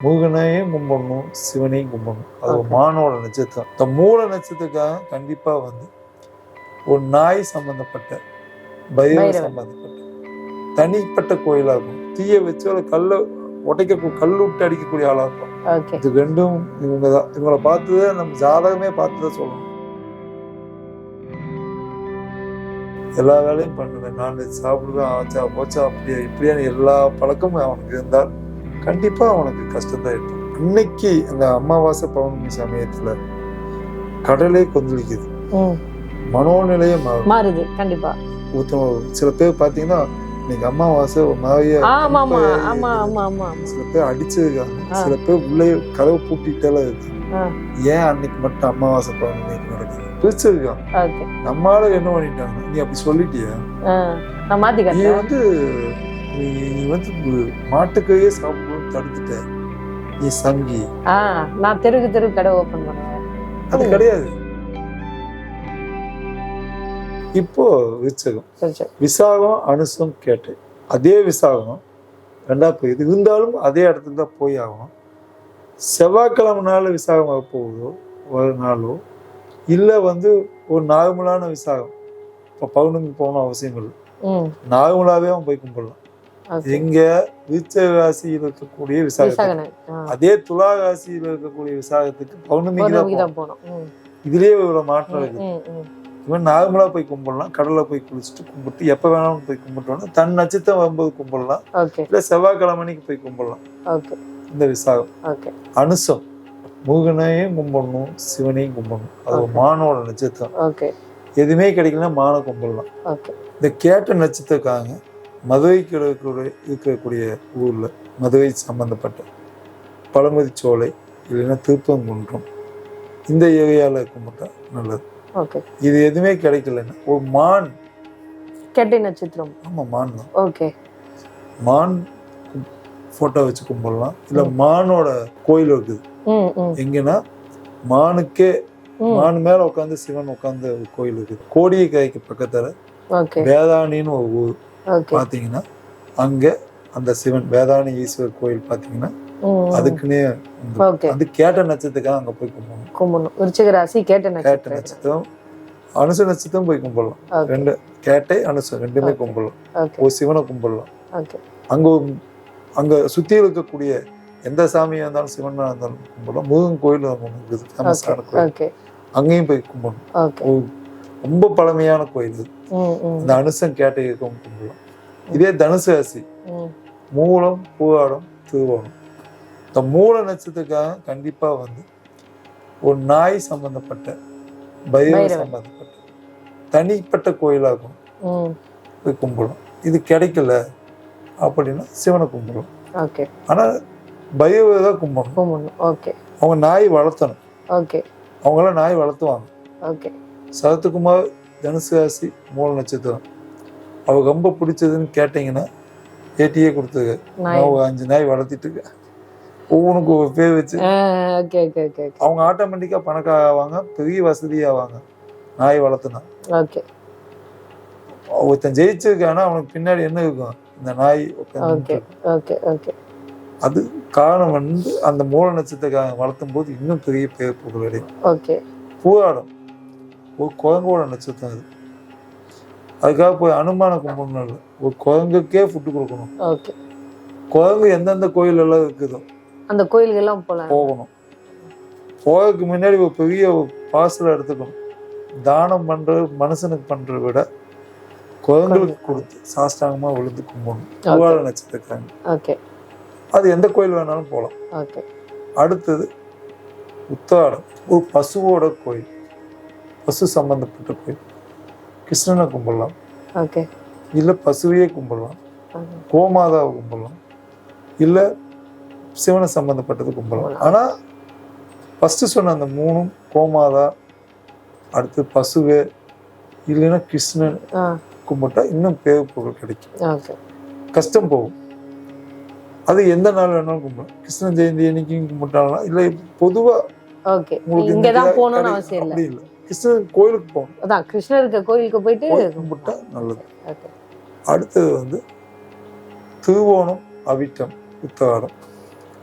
முருகனையும் கும்பிடணும் சிவனையும் கும்பிடணும். அது ஒரு மானோட நட்சத்திரம் இந்த மூல நட்சத்திரத்துக்காக கண்டிப்பா வந்து ஒரு நாய் சம்பந்தப்பட்ட பைரவ. சம்பந்தப்பட்ட தனிப்பட்ட கோயிலா இருக்கும் தீய வச்சு ஒரு கல்ல உடைக்க கல் விட்டு அடிக்கக்கூடிய ஆளா இருக்கும் இது ரெண்டும் இவங்க தான் இவங்களை பார்த்துதான் நம்ம ஜாதகமே பார்த்துதான் சொல்லணும். எல்லா வேலையும் பண்ணுவேன். நான்வெஜ் சாப்பிடுவேன் ஆச்சா போச்சா அப்படியே இப்படியான எல்லா பழக்கமும் அவனுக்கு இருந்தால் கண்டிப்பா அவனுக்கு தான் இருக்கும் இன்னைக்கு அந்த அமாவாசை பௌர்ணமி சமயத்துல கடலே கொந்தளிக்குது. மனோநிலையே மாறுது. கண்டிப்பா. சில பேர் பாத்தீங்கன்னா இன்னைக்கு அமாவாசை ஒரு மாதிரியா சில பேர் அடிச்சிருக்காங்க. சில பேர் உள்ளே கதவு பூட்டிட்டால இருக்கு. ஏன் அன்னைக்கு மட்டும் அமாவாசை பௌர்ணமி நடக்குது? பிரிச்சிருக்கான். ஓகே. நம்மளால என்ன பண்ணிட்டாங்க நீ அப்படி சொல்லிட்டியா? நீ வந்து நீ வந்து மாட்டுக்கையே சாப்பிடணும்னு தடுத்துட்ட நீ சங்கி. ஆ நான் தெருக்கு தெரு கடை ஓபன் பண்ணுவேன். அது. கிடையாது. இப்போ விருச்சகம். விசாகம் அனுசம் கேட்டு. அதே விசாகம் ரெண்டா போயிடுது இருந்தாலும் அதே இடத்துல தான் போய் ஆகணும். செவ்வாய்க்கிழமை நாள் விசாகம் வர போகுதோ ஒரு நாளோ இல்லை வந்து ஒரு நார்மலான விசாகம். இப்போ பௌர்ணமி போகணும் அவசியம் இல்லை. நார்மலாகவே அவன் போய் கும்பிடலாம். எங்க விருச்ச ராசியில் இருக்கக்கூடிய ஆ. அதே துலா ராசியில் இருக்கக்கூடிய விசாகத்துக்கு பௌர்ணமிக்கு தான் போனோம். இதுலயே இவ்வளவு மாற்றம் இருக்கு இவன் நார்மலா போய் கும்பிடலாம் கடல்ல போய் குளிச்சுட்டு கும்பிட்டு எப்ப வேணாலும் போய் கும்பிட்டோம்னா தன் நட்சத்திரம் வரும்போது கும்பிடலாம். இல்ல செவ்வாய்க்கிழமைக்கு போய் கும்பிடலாம். இந்த விசாகம். அனுசம். முருகனையும் கும்பிடணும் சிவனையும் கும்பிடணும். அது மானோட நட்சத்திரம். எதுவுமே கிடைக்கலன்னா மான கும்பிடலாம். இந்த கேட்ட நட்சத்திரக்காரங்க மதுரைக்கு இருக்கக்கூடிய இருக்கக்கூடிய ஊர்ல மதுரை சம்பந்தப்பட்ட பழமுதி சோலை இல்லைன்னா திருப்பங்குன்றம் இந்த ஏரியால கும்பிட்டா நல்லது. ஓகே. இது எதுவுமே கிடைக்கலன்னா ஒரு மான். கெட்டை நட்சத்திரம். ஆமா மான் தான். ஓகே. மான் போட்டோ வச்சு கும்பிடலாம். இல்ல மானோட கோயில் இருக்குது. எங்கன்னா மானுக்கே மான் மேல உட்காந்து சிவன் உட்கார்ந்த ஒரு கோயில் இருக்குது. கோடியக்காய்க்கு பக்கத்துல வேதாணின்னு ஒரு ஊர். ஓகே. பாத்தீங்கன்னா அங்க அந்த சிவன் வேதாணி ஈஸ்வரர் கோயில் பாத்தீங்கன்னா ம் அதுக்குன்னே அது கேட்ட நட்சத்திரத்துக்காக அங்க போய் கும்பிடணும். கும்பிடணும். விருச்சிக ராசி கேட்ட கேட்ட நட்சத்திரம். அனுச நட்சத்திரம் போய் கும்பிடலாம். ரெண்டு கேட்டை அனுசம் ரெண்டுமே. கும்பிடலாம். ஒரு சிவனை கும்பிடலாம். அங்க அங்க சுத்தி இருக்கக்கூடிய எந்த சாமியா இருந்தாலும் சிவனா இருந்தாலும் கும்பிடலாம். முருகன் கோயில் இருக்குது. ஃபேமஸான கோயில். அங்கேயும் போய் கும்பிடணும். ரொம்ப பழமையான கோயில் இந்த அனுசம் கேட்டை இருக்கவும் கும்பிடலாம் இதே தனுசு ராசி. மூலம் பூவாடம் திருவோணம். இந்த மூல நட்சத்திரத்துக்காக கண்டிப்பா வந்து ஒரு நாய் சம்பந்தப்பட்ட பைரவ. சம்பந்தப்பட்ட தனிப்பட்ட கோயிலா இருக்கும் ம். போய் கும்பிடலாம். இது கிடைக்கல அப்படின்னா சிவனை கும்பிடலாம். ஓகே. ஆனா பைரவரை தான் கும்பிடணும். அவங்க நாய் வளர்த்தணும். அவங்களாம் நாய் வளர்த்துவாங்க. சரத்குமார் தனுசு ராசி மூல நட்சத்திரம். அவ ரொம்ப பிடிச்சதுன்னு கேட்டீங்கன்னா ஏட்டியே கொடுத்துருக்க நான் அஞ்சு நாய் வளர்த்திட்டு ஒவ்வொன்றுக்கு ஒரு பேர் வச்சு. அவங்க ஆட்டோமேட்டிக்கா பணக்கார ஆவாங்க பெரிய வசதி ஆவாங்க நாய் வளர்த்துனா. ஓகே ஒருத்தன் ஜெயிச்சிருக்கானா அவனுக்கு பின்னாடி என்ன இருக்கும்? இந்த நாய் அது காரணம் வந்து அந்த மூல நட்சத்திரக்காரங்க வளர்த்தும் போது இன்னும் பெரிய பேர் புகழ் அடையும் ஓகே பூராடம் ஒரு குரங்கோட நட்சத்திரம் அது. அதுக்காக போய் அனுமான கும்பிடணும் இல்லை ஒரு குரங்குக்கே ஃபுட்டு கொடுக்கணும். ஓகே குரங்கு எந்தெந்த கோயில் எல்லாம் இருக்குதோ அந்த கோயிலுக்கெல்லாம் போலாம் போகணும். போகிறதுக்கு முன்னாடி ஒரு பெரிய ஒரு பார்சலை எடுத்துக்கணும். தானம் பண்றது மனுஷனுக்கு பண்றதை விட குரங்களுக்கு கொடுத்து சாஷ்டாங்கமா விழுந்து கும்பிடணும். பூவாட நட்சத்திரக்காரங்க ஓகே அது எந்த கோயில் வேணாலும் போகலாம். ஓகே அடுத்தது உத்தாடம் ஒரு பசுவோட கோயில். பசு சம்பந்தப்பட்ட கோயில் கிருஷ்ணனை கும்பிடலாம். ஓகே. இல்லை பசுவையே கும்பிடலாம். கோமாதாவை கும்பிடலாம். இல்லை சிவனை சம்பந்தப்பட்டது கும்பிடலாம். ஆனால் ஃபஸ்ட்டு சொன்ன அந்த மூணும் கோமாதா அடுத்து பசுவே இல்லைன்னா கிருஷ்ணன் கும்பிட்டா இன்னும் பேர் புகழ் கிடைக்கும். கஷ்டம் போகும். அது எந்த நாள் வேணாலும் கும்பிடலாம். கிருஷ்ண ஜெயந்தி அன்னைக்கும் கும்பிட்டாலாம் இல்லை பொதுவாக உங்களுக்கு அப்படி இல்லை. கிருஷ்ணன் கோயிலுக்கு போகணும். அதான் கிருஷ்ணர் இருக்க கோயிலுக்கு போயிட்டு போய் கும்பிட்டா நல்லது. அடுத்தது வந்து திருவோணம் அவிட்டம் உத்தராடம்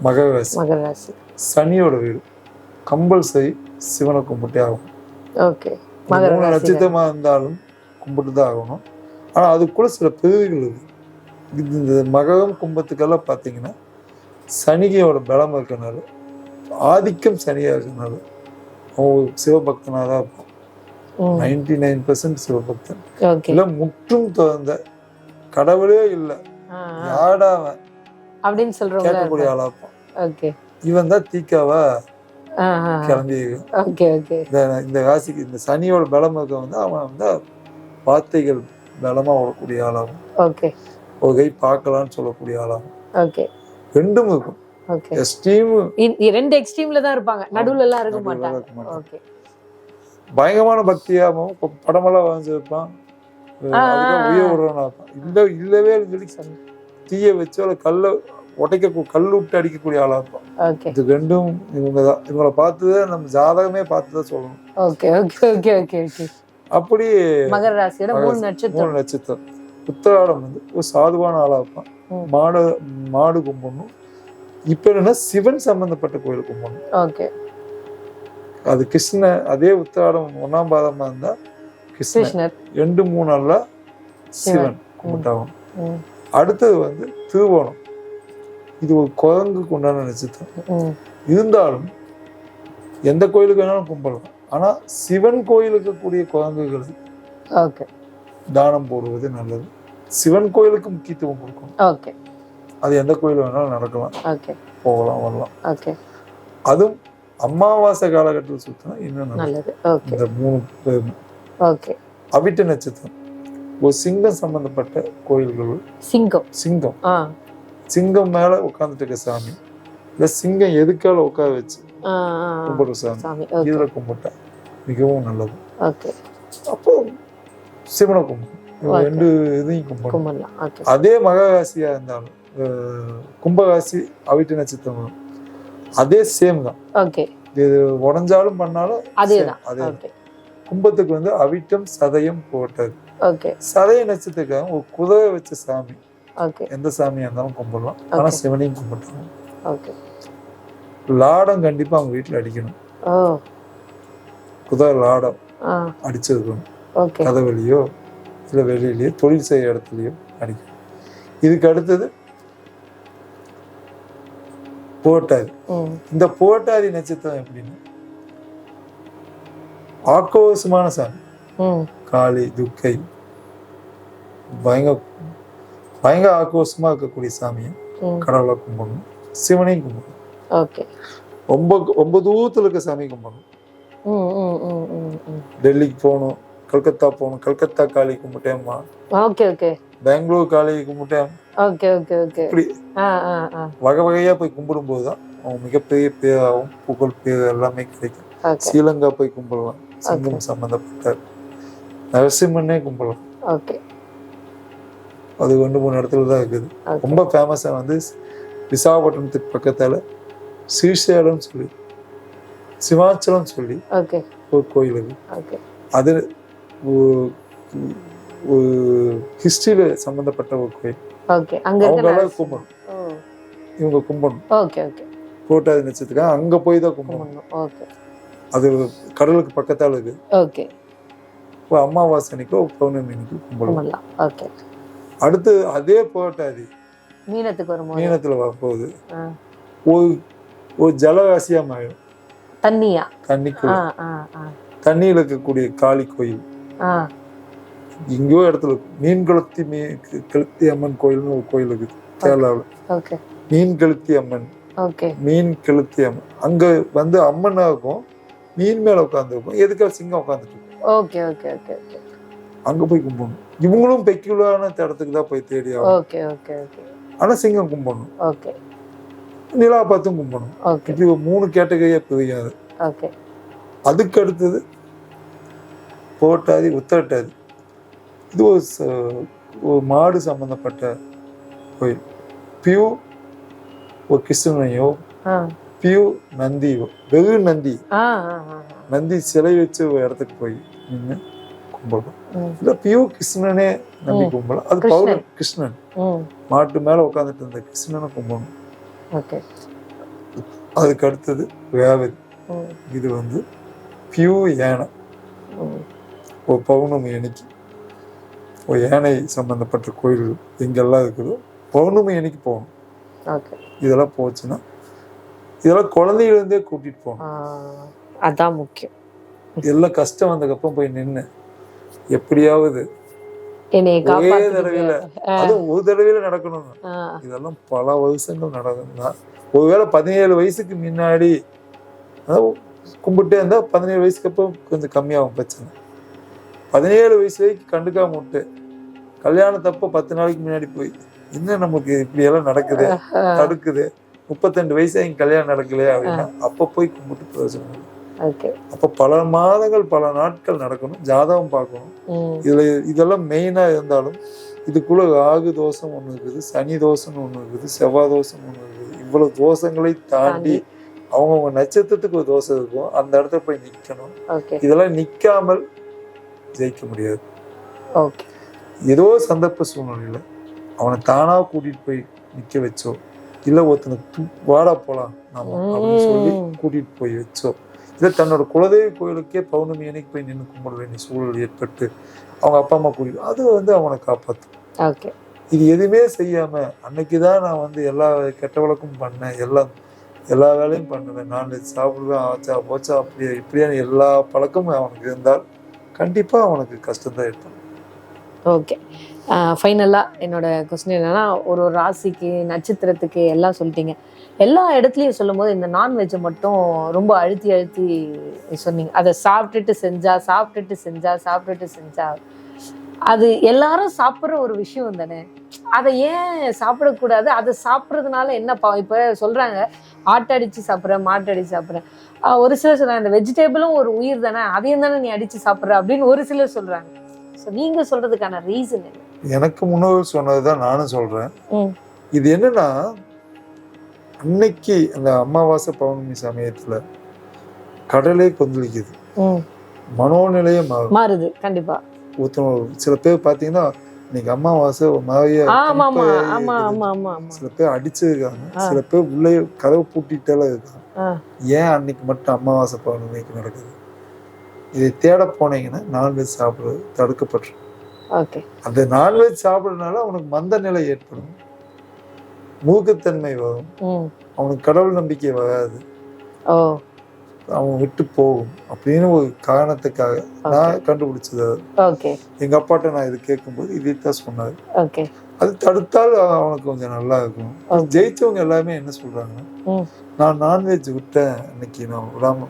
மகர ராசி. மகர ராசி. சனியோட வீடு. கம்பல்சரி சிவனை கும்பிட்டே ஆகணும். ஓகே. மகர மூணு ராசி நட்சத்திரமா இருந்தாலும் கும்பிட்டு தான் ஆகணும். ஆனா அதுக்குள்ள சில பிரிவுகள் இருக்கு. இது இந்த மகரம் கும்பத்துக்கெல்லாம் பார்த்தீங்கன்னா சனிகையோட பலம் இருக்கனால ஆதிக்கம் சனியா இருக்கனால சிவபக்தனாக தான் இருப்பான் ம் நைன்டி நைன் பர்சன்ட் சிவபக்தன் இல்லை முற்றும் திறந்த கடவுளே இல்லை. யாடா அவன்? அப்படின்னு சொல்றவங்க கேட்கக்கூடிய ஆளா இருப்பான். இவன் தான் தீக்காவா கிளம்பி இந்த இந்த ராசிக்கு இந்த சனியோட பலம் இருக்க வந்து அவன் வந்து வார்த்தைகள் பலமா விடக்கூடிய ஆளாகும். ஒரு கை பார்க்கலாம்னு சொல்லக்கூடிய ஆளாகும். ஓகே ரெண்டும் இருக்கும். ரெண்டு எக்ஸ்ட்ரீம்ல தான் இருப்பாங்க. நடுவுல எல்லாம் இருக்க மாட்டாங்க. ஓகே பயங்கரமான பக்தியாகவும் படமெல்லாம் வரைஞ்சிருப்பான். உயிர். விடுறவனா இல்ல இல்லவே சொல்லி தீய வச்சு அவளை கல்லை உடைக்க கல் விட்டு அடிக்கக்கூடிய ஆளா இருப்பான். இது ரெண்டும் இவங்க தான். இவங்களை பார்த்துதான் நம்ம ஜாதகமே பார்த்து தான் சொல்லணும். Okay okay okay okay okay அப்படி மகர ராசியோட மகர மூணு ராசி, நட்சத்திரம். மூணு நட்சத்திரம். உத்தராடம் வந்து ஒரு சாதுவான ஆளா இருப்பான். மாடு மாடு கும்பிடணும். இப்ப என்னன்னா சிவன் சம்பந்தப்பட்ட கோயில் கும்பிடணும் ஓகே. அது கிருஷ்ண அதே உத்தராடம் ஒன்னாம் பாதமா இருந்தா கிருஷ்ணர். ரெண்டு மூணு நாள்ல சிவன் கும்பிட்டாகும் அடுத்தது வந்து திருவோணம். இது ஒரு குரங்குக்கு உண்டான நட்சத்திரம். இருந்தாலும் எந்த கோயிலுக்கு வேணாலும் கும்பிடலாம். ஆனா சிவன் கோயிலுக்கு கூடிய குரங்குகள் ஓகே. தானம் போடுவது நல்லது. சிவன் கோயிலுக்கு முக்கியத்துவம் கொடுக்கணும். ஓகே. அது எந்த கோயில் வேணாலும் நடக்கலாம். போகலாம் வரலாம். அதுவும் அமாவாசை காலகட்டத்தில் சுத்தினா இன்னும் நல்லது. இந்த மூணு அவிட்ட நட்சத்திரம். ஒரு சிங்கம் சம்பந்தப்பட்ட கோயில்கள். சிங்கம். சிங்கம். சிங்கம் மேல உட்கார்ந்துட்டு இருக்க சாமி. இல்ல சிங்கம் எதுக்கால உட்கார வச்சு. கும்பிடுற சாமி. இதுல கும்பிட்டா மிகவும் நல்லது. ஓகே. அப்போ சிவனை கும்பிடும். ரெண்டு இதையும் கும்பிடும் அதே மகராசியா இருந்தாலும் கும்பராசி அவிட்ட நட்சத்திரம். அதே சேம் தான். ஓகே இது உடஞ்சாலும் பண்ணாலும் அதேதான். அதே கும்பத்துக்கு வந்து அவிட்டம் சதயம் போட்டது. ஓகே சதய நட்சத்திரக்காக ஒரு குதிரை வச்ச சாமி. ஓகே எந்த சாமியா இருந்தாலும் கும்பிடலாம். ஆனா Okay. சிவனையும் ஓகே லாடம் கண்டிப்பா அவங்க வீட்டுல அடிக்கணும். குதிரை லாடம் அடிச்சிருக்கணும். ஓகே கதவெளியோ இல்லை வெளியிலயோ தொழில் செய்ய இடத்துலயோ அடிக்கணும். இதுக்கு அடுத்தது போட்டாதி இந்த போட்டாதி நட்சத்திரம் எப்படின்னா ஆக்ரோஷமான சாமி. காளி துர்க்கை பயங்கர பயங்கர ஆக்ரோஷமா இருக்கக்கூடிய சாமியை கடவுளை கும்பிடணும். சிவனையும் கும்பிடணும். ரொம்ப ரொம்ப தூரத்துல இருக்க சாமி கும்பிடணும். டெல்லிக்கு போகணும் கல்கத்தா போகணும். கல்கத்தா காளி கும்பிட்டேம்மா. Okay okay. பெங்களூர் காளி கும்பிட்டேன் ஓகே ஓகே ஓகே. இப்படி ஆ ஆ ஆ. வகை வகையா போய் கும்பிடும்போது தான் அவன் மிகப்பெரிய பேராகவும் புகழ் பேர் எல்லாமே கிடைக்கும். ஸ்ரீலங்கா போய் கும்பிடலாம். சிங்கம் சம்பந்தப்பட்ட நரசிம்மனே கும்பிடலாம். ஓகே. அது ரெண்டு மூணு இடத்துல தான் இருக்குது ரொம்ப ஃபேமஸாக வந்து விசாகப்பட்டினத்துக்கு பக்கத்தால ஸ்ரீசைலம் சொல்லி சிவாச்சலம் சொல்லி ஒரு கோயில் அது. ஹிஸ்டரியில சம்பந்தப்பட்ட ஒரு கோயில். ஓகே அங்க அவங்க எல்லாம் கும்பிடணும் ஓ. இவங்க கும்பிடணும் ஓகே ஓகே கோட்டாதி நட்சத்திரம் அங்க போய் தான் கும்பிடணும் ஓகே அது கடலுக்கு பக்கத்தால இருக்கு. ஓகே இப்போ அமாவாசை அன்னைக்கோ பௌர்ணமி அன்னைக்கு கும்பிடலாம் ஓகே அடுத்து அதே போட்டாதி மீனத்துக்கு வரும்போது? மீனத்துல ஆ. ஒரு ஒரு ஜலராசியா மாறிடும். தண்ணியா? தண்ணிக்கு ஆ ஆ ஆ. தண்ணியில் இருக்கக்கூடிய காளி கோயில். ஆ. எங்கேயோ இடத்துல இருக்கு. மீன் கழுத்தி மீ கழுத்தி அம்மன் கோயில்னு ஒரு கோயில் இருக்குது. கேரளாவில். மீன் கழுத்தி அம்மன். மீன் கழுத்தி அம்மன். அங்க வந்து அம்மனா இருக்கும் மீன் மேல உட்காந்துருக்கும். எதுக்காக சிங்கம் உட்காந்துட்டு இருக்கும் அங்க போய் கும்பிடணும். இவங்களும் பெக்குலரான இடத்துக்கு தான் போய் தேடி ஆனா சிங்கம் கும்பிடணும். நிலா பார்த்தும் கும்பிடணும். இப்படி மூணு கேட்டகரியா பிரியாது. அதுக்கு அடுத்தது போட்டாதி உத்தரட்டாதி. இது ஒரு மாடு சம்பந்தப்பட்ட கோயில். பியூ ஒரு கிருஷ்ணனையோ பியூ நந்தியோ வெகு நந்தி. நந்தி சிலை வச்சு ஒரு இடத்துக்கு போய் நின்று கும்பிடலாம் இல்ல பியூ கிருஷ்ணனே நம்பி. கும்பிடலாம் அது. பௌர்ணமி கிருஷ்ணன். மாட்டு மேல உட்காந்துட்டு இருந்த கிருஷ்ணனை கும்பிடணும் அதுக்கு அடுத்தது வேவதி இது வந்து பியூ யானை. ஒரு பௌர்ணமி அன்னைக்கு. யானை சம்பந்தப்பட்ட கோயில்கள் எங்கெல்லாம் இருக்குதோ பௌர்ணமி அன்னைக்கு போகணும். இதெல்லாம் போச்சுன்னா இதெல்லாம் குழந்தையிலேருந்தே கூட்டிட்டு போகணும். அதான் முக்கியம். எல்லாம் கஷ்டம் வந்ததுக்கப்புறம் போய் நின்று எப்படியாவது ஒரே தடவையில அதுவும் ஒரு தடவையில நடக்கணும் இதெல்லாம் பல வருஷங்கள் நடக்குதுன்னா ஒருவேளை பதினேழு வயசுக்கு முன்னாடி அதாவது கும்பிட்டே இருந்தா பதினேழு வயசுக்கு அப்புறம் கொஞ்சம் கம்மியாகும் பிரச்சனை. பதினேழு வயசு வரைக்கும் கண்டுக்காம விட்டு கல்யாணத்தப்போ பத்து நாளைக்கு முன்னாடி போய் என்ன நமக்கு இப்படி எல்லாம் நடக்குது தடுக்குது? முப்பத்தெண்டு வயசு எங்க கல்யாணம் நடக்கலையே அப்படின்னா அப்ப போய் கும்பிட்டு பிரயோஜனம் அப்ப பல மாதங்கள் பல நாட்கள் நடக்கணும் ஜாதகம் பார்க்கணும். இதுல இதெல்லாம் மெயினா இருந்தாலும் இதுக்குள்ள ராகு தோஷம் ஒண்ணு இருக்குது சனி தோஷம் ஒண்ணு இருக்குது செவ்வாய் தோஷம் ஒண்ணு இருக்குது. இவ்வளவு தோஷங்களை தாண்டி. அவங்கவுங்க நட்சத்திரத்துக்கு ஒரு தோஷம் இருக்கும். அந்த இடத்துல போய் நிக்கணும். ஓகே. இதெல்லாம் நிக்காமல் ஜெயிக்க முடியாது. ஓகே. ஏதோ சந்தர்ப்ப சூழ்நிலையில அவனை தானா கூட்டிட்டு போய் நிக்க வச்சோ இல்ல ஒருத்தனுக்கு வாடா போலாம் நாம அப்படின்னு சொல்லி. கூட்டிட்டு போய் வச்சோ இல்ல தன்னோட குலதெய்வ கோயிலுக்கே பௌர்ணமி அன்னைக்கு போய் நின்று கும்பிட வேண்டிய சூழல் ஏற்பட்டு அவங்க அப்பா அம்மா கூட்டிட்டு அது வந்து அவனை காப்பாத்தும் ஓகே. இது எதுவுமே செய்யாம அன்னைக்கு தான் நான் வந்து எல்லா கெட்ட வழக்கும் பண்ணேன் எல்லாம் எல்லா வேலையும் பண்ணுவேன். நான்வெஜ் சாப்பிடுவேன் ஆச்சா போச்சா அப்படியே இப்படியான எல்லா பழக்கமும் அவனுக்கு இருந்தால் கண்டிப்பாக அவனுக்கு கஷ்டம்தான் ஏற்படும் ஓகே ஃபைனலாக என்னோட கொஸ்டின் என்னன்னா ஒரு ஒரு ராசிக்கு நட்சத்திரத்துக்கு எல்லாம் சொல்லிட்டீங்க. எல்லா இடத்துலையும் சொல்லும்போது இந்த நான்வெஜ்ஜை மட்டும் ரொம்ப அழுத்தி அழுத்தி சொன்னீங்க. அதை சாப்பிட்டுட்டு செஞ்சா சாப்பிட்டுட்டு செஞ்சா சாப்பிட்டுட்டு செஞ்சா. அது எல்லாரும் சாப்பிட்ற ஒரு விஷயம் தானே. அதை ஏன் சாப்பிடக்கூடாது? அதை சாப்பிட்றதுனால என்ன இப்போ சொல்கிறாங்க ஆட்டடிச்சு சாப்பிட்றேன் மாட்டடிச்சு சாப்பிட்றேன் ஒரு சிலர் சொல்கிறாங்க இந்த வெஜிடபிளும் ஒரு உயிர் தானே அதையும் தானே நீ அடிச்சு சாப்பிட்ற அப்படின்னு ஒரு சிலர் சொல்கிறாங்க ஸோ நீங்கள் சொல்கிறதுக்கான ரீசன் என்ன? எனக்கு முன்னோர் சொன்னதுதான் நானும் சொல்றேன். ம். இது என்னன்னா அன்னைக்கு அந்த அமாவாசை பௌர்ணமி சமயத்துல கடலே கொந்தளிக்குது. மனோநிலையே மாறுது கண்டிப்பா. ஒருத்தவங்க சில பேர் பாத்தீங்கன்னா இன்னைக்கு ஆமா சில பேர் அடிச்சிருக்காங்க. சில பேர் உள்ளே கதவு பூட்டிட்டால இருக்காங்க. ஏன் அன்னைக்கு மட்டும் அமாவாசை பௌர்ணமிக்கு நடக்குது? இதை தேட போனீங்கன்னா நான்வெஜ் சாப்பிடுறது தடுக்கப்பட்டு அந்த நான்வெஜ் சாப்பிட்றதுனால அவனுக்கு மந்த நிலை ஏற்படும். மூக்குத்தன்மை வரும். அவனுக்கு கடவுள் நம்பிக்கை வராது. அவன் விட்டு போகும் அப்படின்னு ஒரு காரணத்துக்காக நான் கண்டுபிடிச்சது அது. எங்க அப்பாட்ட நான் இது கேட்கும்போது இதைத்தான் சொன்னாரு. அது தடுத்தால் அவனுக்கு கொஞ்சம் நல்லா இருக்கும். ஜெயிச்சவங்க எல்லாமே என்ன சொல்றாங்கன்னா. நான் நான்வெஜ் விட்டேன் இன்னைக்கு நான் விடாம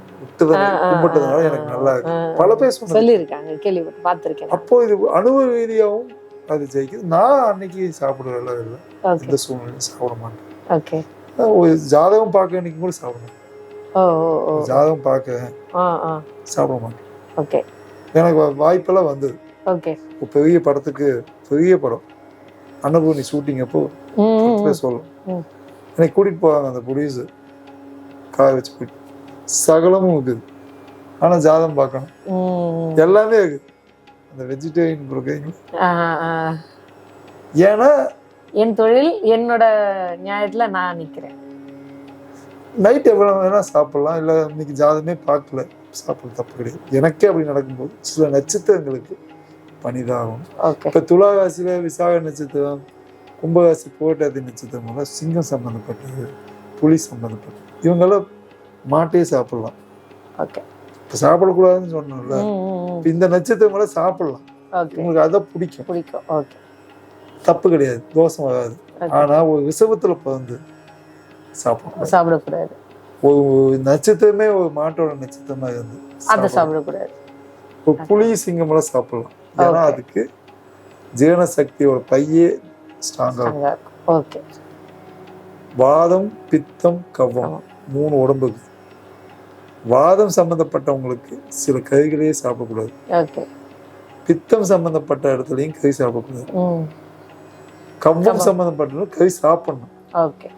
ஆ, கும்பிட்டதுனால எனக்கு நல்லா இருக்கு. ஆ. பல பேர் சொன்னாங்க. சொல்லியிருக்காங்க கேள்விப்பட்டு பார்த்துருக்கேன் அப்போ இது அனுபவ ரீதியாகவும் அது ஜெயிக்குது. நான் அன்னைக்கு சாப்பிடுறதெல்லாம் இல்லை. ஓகே எந்த சூழ்நிலையும் சாப்பிட மாட்டேன். ஒரு ஜாதகம் பார்க்க இன்னைக்கு கூட சாப்பிடுவேன். ஓ ஜாதகம் பார்க்க ஆ ஆ. சாப்பிட மாட்டேன். ஓகே. எனக்கு வாய்ப்பெல்லாம் வந்தது. ஓகே. பெரிய படத்துக்கு பெரிய படம். அன்னபூர்ணி ஷூட்டிங் அப்போ ம் ம், பத்து பேர் ம். சொல்லும் ம். என்னை கூட்டிட்டு போவாங்க அந்த ப்ரொடியூசர் கார் வச்சு போயிட்டு சகலமும் இருக்குது ஆனா ஜாதகம் பார்க்கணும். எல்லாமே இருக்குது அந்த வெஜிடேரியன் ஆ. ஏன்னா என் தொழில் என்னோட நியாயத்துல நான் நிக்கிறேன். நைட் எவ்வளவு வேணா சாப்பிடலாம். இல்ல இன்னைக்கு ஜாதகமே பார்க்கல. சாப்பிட தப்பு கிடையாது. எனக்கே அப்படி நடக்கும்போது சில நட்சத்திரங்களுக்கு ஓகே இப்ப துளாராசியில விசாக நட்சத்திரம் கும்பராசி போட்டாதி நட்சத்திரம் எல்லாம் சிங்கம் சம்பந்தப்பட்டது புலி சம்பந்தப்பட்டது. இவங்கெல்லாம் மாட்டே சாப்பிடலாம். ஓகே இப்ப சாப்பிடக்கூடாதுன்னு சொன்னோம்ல இந்த நட்சத்திரங்களை சாப்பிடலாம். ஓகே இவங்களுக்கு அதான் பிடிக்கும். பிடிக்கும். ஓகே தப்பு கிடையாது. தோஷம் வராது. ஓகே ஆனா ஒரு விஷவத்துல பிறந்து சாப்பிடக்கூடாது. சாப்பிடக்கூடாது. ஒரு நட்சத்திரமே ஒரு மாட்டோட நட்சத்திரமா இருந்து அதை சாப்பிடக்கூடாது. ஒரு புளி சிங்கம் எல்லாம் சாப்பிடலாம். ஏன்னா. அதுக்கு ஜீரண சக்தியோட பையே ஸ்ட்ராங்கா அங்க இருக்கும். ஓகே வாதம் பித்தம் கவ்வம் ஆமா. மூணு உடம்பு இருக்குது வாதம் சம்பந்தப்பட்டவங்களுக்கு சில கறிகளையே சாப்பிடக்கூடாது. பித்தம் சம்பந்தப்பட்ட இடத்துலயும் கறி சாப்பிடக்கூடாது. கவ்வம். சம்பந்தப்பட்டவங்க கறி சாப்பிடணும்.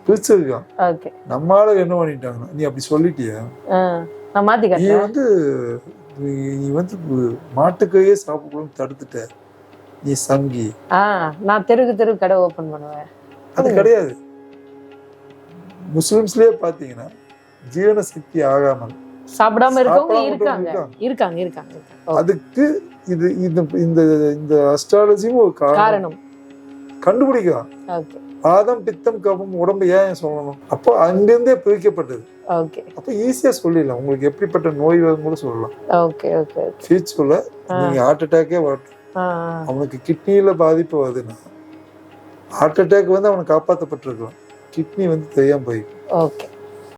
பிரிச்சிருக்கான். ஓகே நம்மளால என்ன பண்ணிட்டாங்கன்னா நீ அப்படி சொல்லிட்டியா? நீ வந்து நீ வந்து மாட்டுக்கையே சாப்பிடக்கூடாதுன்னு தடுத்துட்ட. நீ சங்கி. நான் தெருக்கு தெரு கடை ஓபன் பண்ணுவேன். அது. கிடையாது. முஸ்லிம்ஸ்லயே பாத்தீங்கன்னா ஜீவன சக்தி ஆகாமல் சாப்பிடாம இருக்கவங்க இருக்காங்க. இருக்காங்க. இருக்காங்க. அதுக்கு இது இந்த இந்த அஸ்ட்ராலஜியும் ஒரு காரணம். கண்டுபிடிக்கலாம் ஆதம் பித்தம் கபம் உடம்பு ஏன் சொல்லணும்? அப்போ அங்கிருந்தே பிரிக்கப்பட்டது. அப்போ ஈஸியா சொல்லிடலாம். உங்களுக்கு எப்படிப்பட்ட நோய் வரும் கூட சொல்லலாம் ஃபியூச்சர்ல நீங்க ஹார்ட் அட்டாக்கே வரட்டும். அவனுக்கு கிட்னியில பாதிப்பு வருதுன்னா ஹார்ட் அட்டாக் வந்து அவனை காப்பாற்றப்பட்டிருக்கலாம் கிட்னி வந்து தெரியாம போய் ஓகே